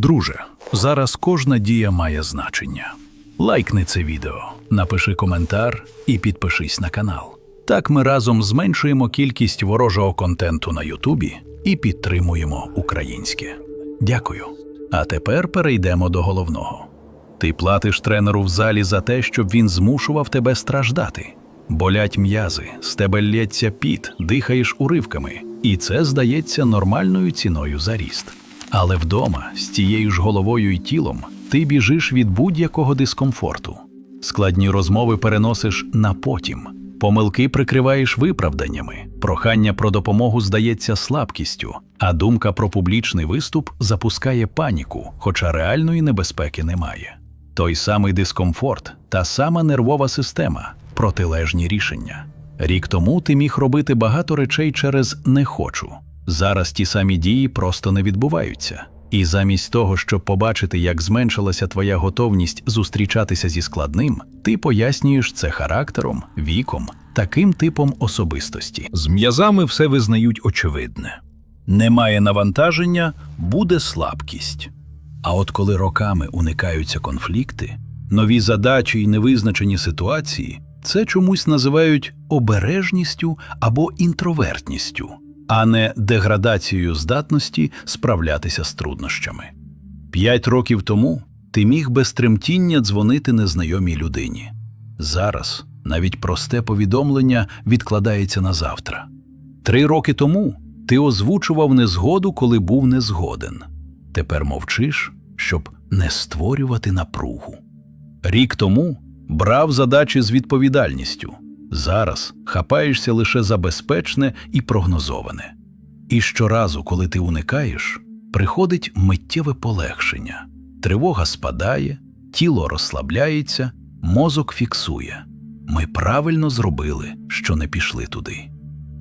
Друже, зараз кожна дія має значення. Лайкни це відео, напиши коментар і підпишись на канал. Так ми разом зменшуємо кількість ворожого контенту на Ютубі і підтримуємо українське. Дякую. А тепер перейдемо до головного. Ти платиш тренеру в залі за те, щоб він змушував тебе страждати. Болять м'язи, з тебе лється піт, дихаєш уривками, і це здається нормальною ціною за ріст. Але вдома, з тією ж головою і тілом, ти біжиш від будь-якого дискомфорту. Складні розмови переносиш на потім, помилки прикриваєш виправданнями, прохання про допомогу здається слабкістю, а думка про публічний виступ запускає паніку, хоча реальної небезпеки немає. Той самий дискомфорт, та сама нервова система, протилежні рішення. Рік тому ти міг робити багато речей через не хочу. Зараз ті самі дії просто не відбуваються. І замість того, щоб побачити, як зменшилася твоя готовність зустрічатися зі складним, ти пояснюєш це характером, віком, таким типом особистості. З м'язами все визнають очевидне. Немає навантаження, буде слабкість. А от коли роками уникаються конфлікти, нові задачі і невизначені ситуації, це чомусь називають обережністю або інтровертністю, а не деградацією здатності справлятися з труднощами. П'ять років тому ти міг без тремтіння дзвонити незнайомій людині. Зараз навіть просте повідомлення відкладається на завтра. Три роки тому ти озвучував незгоду, коли був незгоден. Тепер мовчиш, щоб не створювати напругу. Рік тому брав задачі з відповідальністю. Зараз хапаєшся лише за безпечне і прогнозоване. І щоразу, коли ти уникаєш, приходить миттєве полегшення. Тривога спадає, тіло розслабляється, мозок фіксує. Ми правильно зробили, що не пішли туди.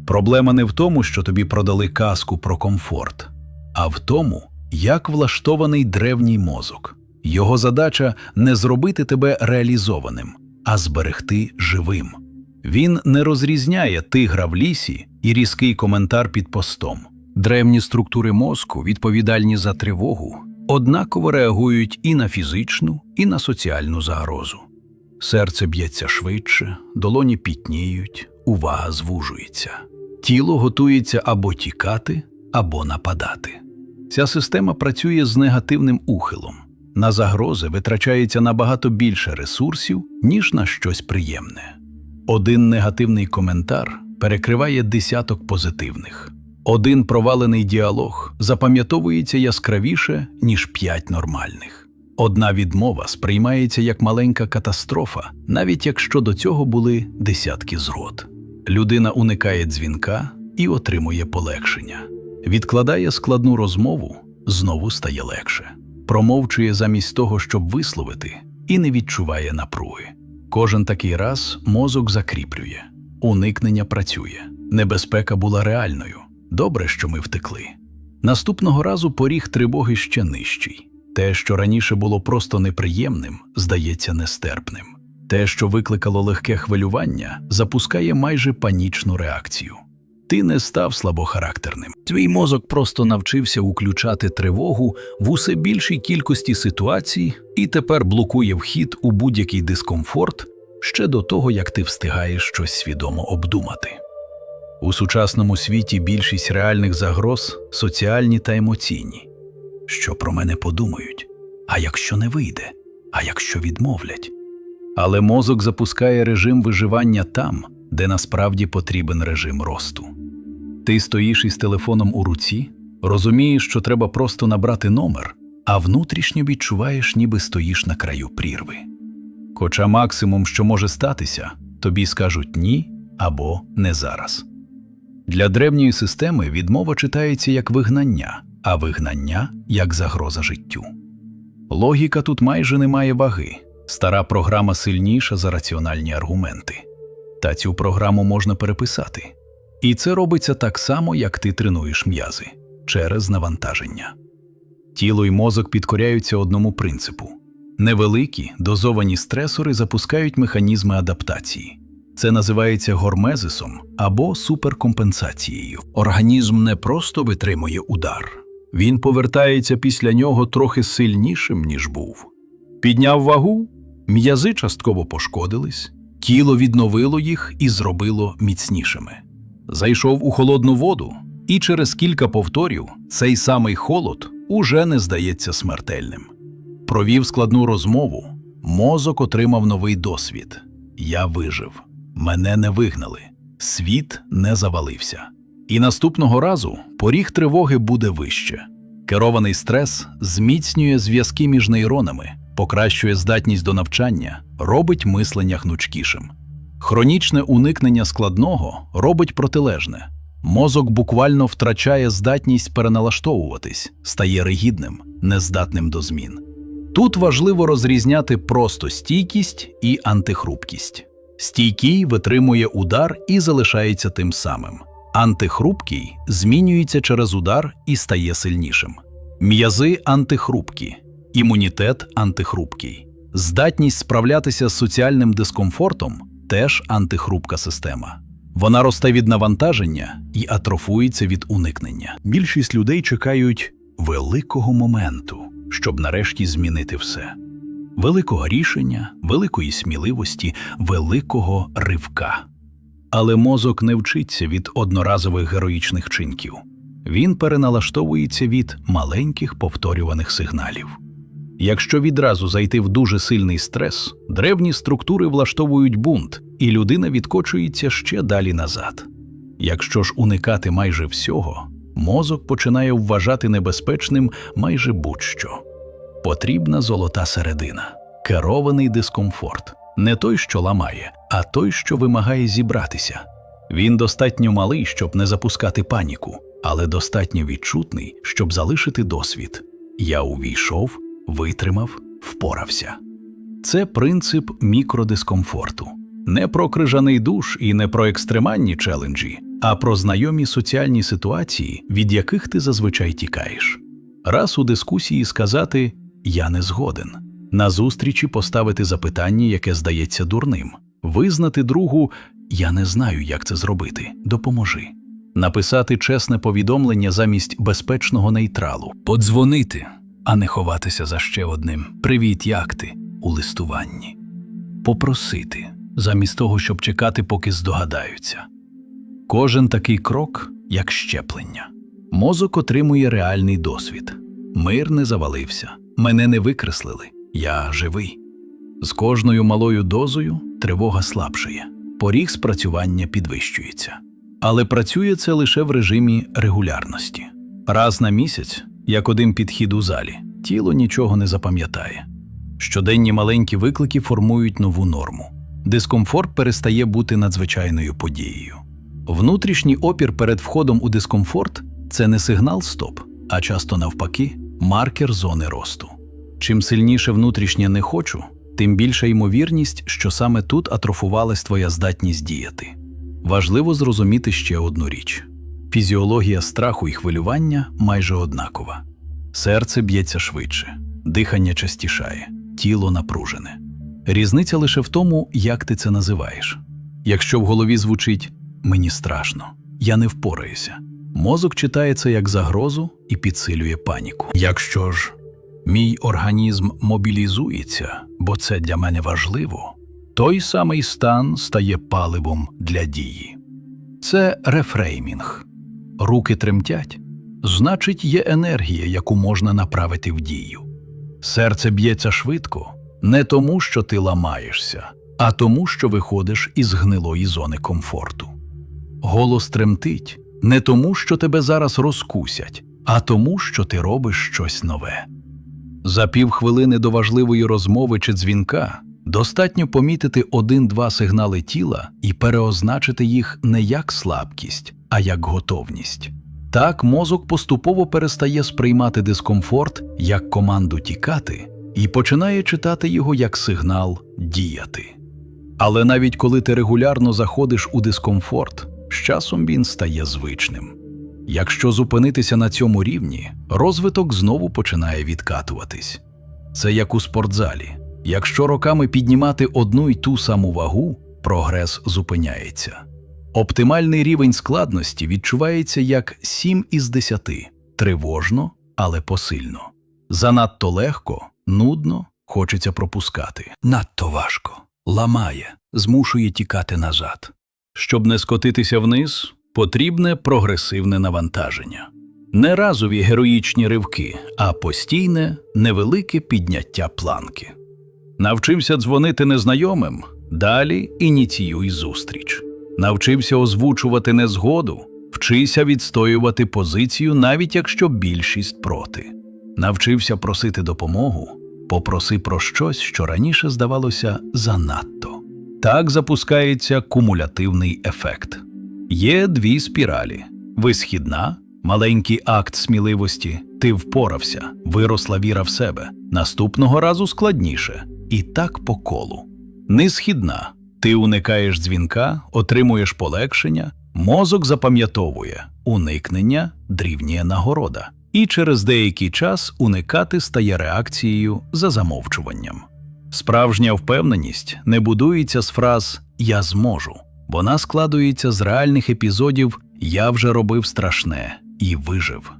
Проблема не в тому, що тобі продали казку про комфорт, а в тому, як влаштований древній мозок. Його задача не зробити тебе реалізованим, а зберегти живим. Він не розрізняє тигра в лісі і різкий коментар під постом. Древні структури мозку, відповідальні за тривогу, однаково реагують і на фізичну, і на соціальну загрозу. Серце б'ється швидше, долоні пітніють, увага звужується. Тіло готується або тікати, або нападати. Ця система працює з негативним ухилом. На загрози витрачається набагато більше ресурсів, ніж на щось приємне. Один негативний коментар перекриває десяток позитивних. Один провалений діалог запам'ятовується яскравіше, ніж п'ять нормальних. Одна відмова сприймається як маленька катастрофа, навіть якщо до цього були десятки згод. Людина уникає дзвінка і отримує полегшення. Відкладає складну розмову, знову стає легше. Промовчує замість того, щоб висловити, і не відчуває напруги. Кожен такий раз мозок закріплює, уникнення працює. Небезпека була реальною. Добре, що ми втекли. Наступного разу поріг тривоги ще нижчий. Те, що раніше було просто неприємним, здається нестерпним. Те, що викликало легке хвилювання, запускає майже панічну реакцію. Ти не став слабохарактерним. Твій мозок просто навчився уключати тривогу в усе більшій кількості ситуацій і тепер блокує вхід у будь-який дискомфорт ще до того, як ти встигаєш щось свідомо обдумати. У сучасному світі більшість реальних загроз соціальні та емоційні. Що про мене подумають? А якщо не вийде? А якщо відмовлять? Але мозок запускає режим виживання там, де насправді потрібен режим росту. Ти стоїш із телефоном у руці, розумієш, що треба просто набрати номер, а внутрішньо відчуваєш, ніби стоїш на краю прірви. Хоча максимум, що може статися, тобі скажуть ні або не зараз. Для древньої системи відмова читається як вигнання, а вигнання як загроза життю. Логіка тут майже не має ваги, стара програма сильніша за раціональні аргументи. Та цю програму можна переписати. І це робиться так само, як ти тренуєш м'язи через навантаження. Тіло й мозок підкоряються одному принципу. Невеликі дозовані стресори запускають механізми адаптації. Це називається гормезисом або суперкомпенсацією. Організм не просто витримує удар, Він повертається після нього трохи сильнішим, ніж був. Підняв вагу, м'язи частково пошкодились, тіло відновило їх і зробило міцнішими. Зайшов у холодну воду, і через кілька повторів цей самий холод уже не здається смертельним. Провів складну розмову, мозок отримав новий досвід. Я вижив, мене не вигнали, світ не завалився. І наступного разу поріг тривоги буде вище. Керований стрес зміцнює зв'язки між нейронами, покращує здатність до навчання, робить мислення гнучкішим. Хронічне уникнення складного робить протилежне. Мозок буквально втрачає здатність переналаштовуватись, стає ригідним, нездатним до змін. Тут важливо розрізняти просто стійкість і антихрупкість. Стійкий витримує удар і залишається тим самим. Антихрупкий змінюється через удар і стає сильнішим. М'язи антихрупкі, імунітет антихрупкий. Здатність справлятися з соціальним дискомфортом теж антихрупка система. Вона росте від навантаження і атрофується від уникнення. Більшість людей чекають великого моменту, щоб нарешті змінити все. Великого рішення, великої сміливості, великого ривка. Але мозок не вчиться від одноразових героїчних чинків. Він переналаштовується від маленьких повторюваних сигналів. Якщо відразу зайти в дуже сильний стрес, древні структури влаштовують бунт, і людина відкочується ще далі назад. Якщо ж уникати майже всього, мозок починає вважати небезпечним майже будь-що. Потрібна золота середина, керований дискомфорт, не той, що ламає, а той, що вимагає зібратися. Він достатньо малий, щоб не запускати паніку, але достатньо відчутний, щоб залишити досвід. Я увійшов, витримав, впорався. Це принцип мікродискомфорту. Не про крижаний душ і не про екстремальні челенджі, а про знайомі соціальні ситуації, від яких ти зазвичай тікаєш. Раз у дискусії сказати Я не згоден, на зустрічі поставити запитання, яке здається дурним, визнати другу Я не знаю, як це зробити, допоможи, написати чесне повідомлення замість безпечного нейтралу, подзвонити, а не ховатися за ще одним Привіт, як ти у листуванні, попросити, замість того, щоб чекати, поки здогадаються. Кожен такий крок як щеплення. Мозок отримує реальний досвід. Мир не завалився, мене не викреслили, я живий. З кожною малою дозою тривога слабшає, поріг спрацювання підвищується. Але працює це лише в режимі регулярності. Раз на місяць, як один підхід у залі, тіло нічого не запам'ятає. Щоденні маленькі виклики формують нову норму. Дискомфорт перестає бути надзвичайною подією. Внутрішній опір перед входом у дискомфорт це не сигнал стоп, а часто навпаки, маркер зони росту. Чим сильніше внутрішнє не хочу, тим більша ймовірність, що саме тут атрофувалась твоя здатність діяти. Важливо зрозуміти ще одну річ: фізіологія страху і хвилювання майже однакова. Серце б'ється швидше, дихання частішає, тіло напружене. Різниця лише в тому, як ти це називаєш. Якщо в голові звучить мені страшно, я не впораюся. Мозок читає це як загрозу і підсилює паніку. Якщо ж мій організм мобілізується, бо це для мене важливо, той самий стан стає паливом для дії. Це рефреймінг. Руки тремтять, значить, є енергія, яку можна направити в дію. Серце б'ється швидко не тому, що ти ламаєшся, а тому, що виходиш із гнилої зони комфорту. Голос тремтить не тому, що тебе зараз розкусять, а тому, що ти робиш щось нове. За півхвилини до важливої розмови чи дзвінка достатньо помітити один-два сигнали тіла і переозначити їх не як слабкість, а як готовність. Так мозок поступово перестає сприймати дискомфорт як команду тікати і починає читати його як сигнал діяти. Але навіть коли ти регулярно заходиш у дискомфорт, з часом він стає звичним. Якщо зупинитися на цьому рівні, розвиток знову починає відкатуватись. Це як у спортзалі. Якщо роками піднімати одну й ту саму вагу, прогрес зупиняється. Оптимальний рівень складності відчувається як 7 із 10 – тривожно, але посильно. Занадто легко, нудно, хочеться пропускати. Надто важко, ламає, змушує тікати назад. Щоб не скотитися вниз, потрібне прогресивне навантаження. Не разові героїчні ривки, а постійне, невелике підняття планки. Навчився дзвонити незнайомим, далі ініціюй зустріч. Навчився озвучувати незгоду, вчися відстоювати позицію, навіть якщо більшість проти. Навчився просити допомогу, попроси про щось, що раніше здавалося занадто. Так запускається кумулятивний ефект. Є дві спіралі: висхідна, маленький акт сміливості, ти впорався, виросла віра в себе. Наступного разу складніше, і так по колу. Несхідна, ти уникаєш дзвінка, отримуєш полегшення, мозок запам'ятовує, уникнення дрівнює нагорода. І через деякий час уникати стає реакцією за замовчуванням. Справжня впевненість не будується з фраз Я зможу, вона складується з реальних епізодів Я вже робив страшне і вижив.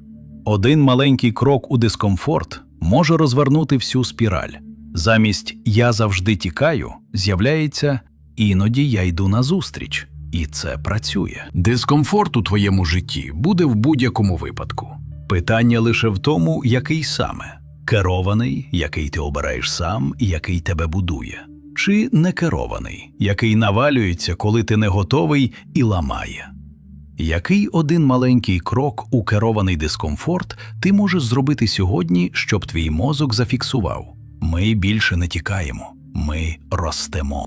Один маленький крок у дискомфорт може розвернути всю спіраль. Замість Я завжди тікаю з'являється іноді я йду назустріч, і це працює. Дискомфорт у твоєму житті буде в будь-якому випадку. Питання лише в тому, який саме керований, який ти обираєш сам і який тебе будує, чи не керований, який навалюється, коли ти не готовий і ламає. Який один маленький крок у керований дискомфорт ти можеш зробити сьогодні, щоб твій мозок зафіксував? Ми більше не тікаємо, ми ростемо.